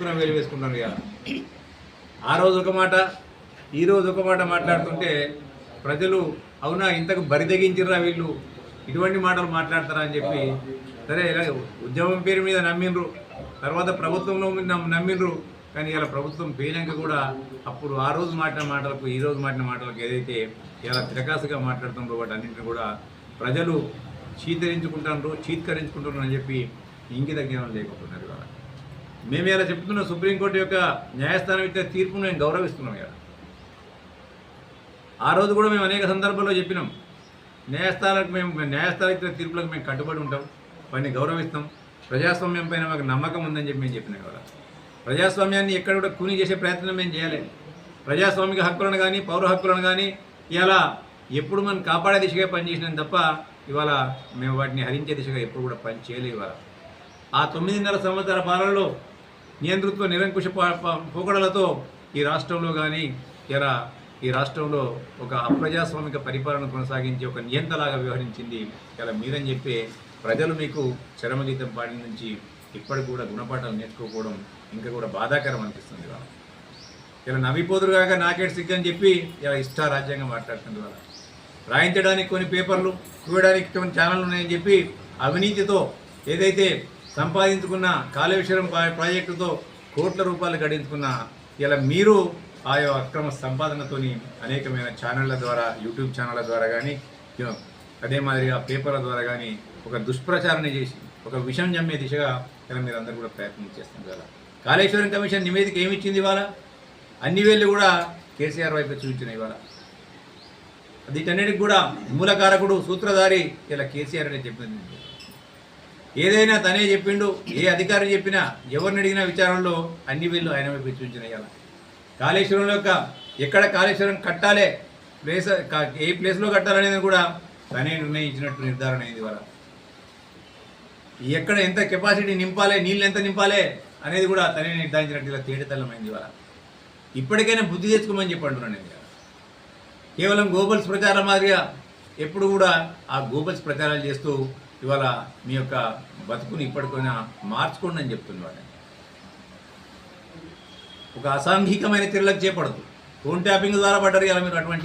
ముక్కున వేలు వేసుకుంటారు ఇక. ఆ రోజు ఒక మాట ఈ రోజు ఒక మాట మాట్లాడుతుంటే ప్రజలు అవునా ఇంతకు బరిదగించరా వీళ్ళు? ఇటువంటి మాటలు మాట్లాడతారా అని చెప్పి సరే ఇలా ఉద్యమం పేరు మీద నమ్మిండ్రు. తర్వాత ప్రభుత్వంలో నమ్మిండ్రు. కానీ ఇలా ప్రభుత్వం పోయినాక కూడా అప్పుడు ఆ రోజు మాట్లాడిన మాటలకు ఈ రోజు మాట్లాడిన మాటలకు ఏదైతే ఇలా తిరకాసుగా మాట్లాడుతుండ్రో వాటి అన్నింటిని కూడా ప్రజలు చీతరించుకుంటారు చీత్కరించుకుంటున్నారు అని చెప్పి ఇంకి జ్ఞానం లేకపోతున్నారు ఇవాళ. మేము ఇలా చెప్తున్న సుప్రీంకోర్టు యొక్క న్యాయస్థానం ఇచ్చిన తీర్పును మేము గౌరవిస్తున్నాం ఇక్కడ ఆ రోజు కూడా మేము అనేక సందర్భాల్లో చెప్పినాం. న్యాయస్థానాలకు మేము న్యాయస్థానం ఇచ్చిన తీర్పులకు మేము కట్టుబడి ఉంటాం. వాటిని గౌరవిస్తాం. ప్రజాస్వామ్యం పైన మాకు నమ్మకం ఉందని చెప్పి మేము చెప్పినాం కదా ప్రజాస్వామ్యాన్ని ఎక్కడ కూడా కూని చేసే ప్రయత్నం మేము చేయలేదు ప్రజాస్వామిక హక్కులను కానీ పౌర హక్కులను కానీ ఇలా ఎప్పుడు మనం కాపాడే దిశగా పనిచేసినాం తప్ప ఇవాళ మేము వాటిని హరించే దిశగా ఎప్పుడు కూడా పని చేయలేదు ఇవాళ. ఆ తొమ్మిదిన్నర సంవత్సరాల పాలనలో నియంతృత్వ నిరంకుశ పా- పోకడలతో ఈ రాష్ట్రంలో కానీ ఇలా ఈ రాష్ట్రంలో ఒక అప్రజాస్వామిక పరిపాలన కొనసాగించి ఒక నియంతలాగా వ్యవహరించింది ఇలా మీరని చెప్పే ప్రజలు మీకు చరమగీతం పాడి నుంచి ఇప్పటికి కూడా గుణపాఠాలు నేర్చుకోకపోవడం ఇంకా కూడా బాధాకరం అనిపిస్తుంది ఇవాళ. ఇలా నవ్విపోదురు కాక నాకేట్ సిగ్గు అని చెప్పి ఇలా ఇష్ట రాజ్యాంగం మాట్లాడుతుంది ఇవాళ. రాయించడానికి కొన్ని పేపర్లు చూడడానికి కొన్ని ఛానళ్ళు ఉన్నాయని చెప్పి అవినీతితో ఏదైతే సంపాదించుకున్న కాళేశ్వరం ప్రాజెక్టుతో కోట్ల రూపాయలు గడించుకున్న ఇలా మీరు ఆ యొక్క అక్రమ సంపాదనతోని అనేకమైన ఛానళ్ళ ద్వారా యూట్యూబ్ ఛానళ్ళ ద్వారా కానీ అదే మాదిరిగా పేపర్ల ద్వారా కానీ ఒక దుష్ప్రచారణ చేసి ఒక విషం జమ్మే దిశగా ఇలా మీరు అందరూ కూడా ప్రయత్నం చేస్తుంది కదా. కాళేశ్వరం కమిషన్ నివేదిక ఏమి ఇచ్చింది ఇవాళ? అన్ని వేళ్ళు కూడా కేసీఆర్ వైపు చూపించిన ఇవాళ. వీటన్నిటికి కూడా మూలకారకుడు సూత్రధారి ఇలా కేసీఆర్ అనే చెప్పింది ఏదైనా తనే చెప్పిండు ఏ అధికారి చెప్పినా ఎవరిని అడిగినా విచారణలో అన్ని వీళ్ళు ఆయన వైపు చూపించిన ఇవాళ కాళేశ్వరం యొక్క ఎక్కడ కాళేశ్వరం కట్టాలే ప్లేస్ ఏ ప్లేస్లో కట్టాలనేది కూడా తనే నిర్ణయించినట్టు నిర్ధారణ అయింది ఇవాళ. ఎక్కడ ఎంత కెపాసిటీ నింపాలి నీళ్ళు ఎంత నింపాలి అనేది కూడా తనే నిర్ధారించినట్టు ఇలా తేటతల్లమైంది ఇవాళ. ఇప్పటికైనా బుద్ధి తెచ్చుకోమని చెప్పి అంటున్నాను నేను కేవలం గోబల్స్ ప్రచారం మాదిరిగా ఎప్పుడు కూడా ఆ గోబల్స్ ప్రచారాలు చేస్తూ ఇవాళ మీ యొక్క బతుకుని ఇప్పటికైనా మార్చుకోండి అని చెప్తున్నాడు ఒక అసాంఘికమైన చర్యలకు చేపడదు. ఫోన్ ట్యాపింగ్ ద్వారా పడ్డారు ఇలా మీరు అటువంటి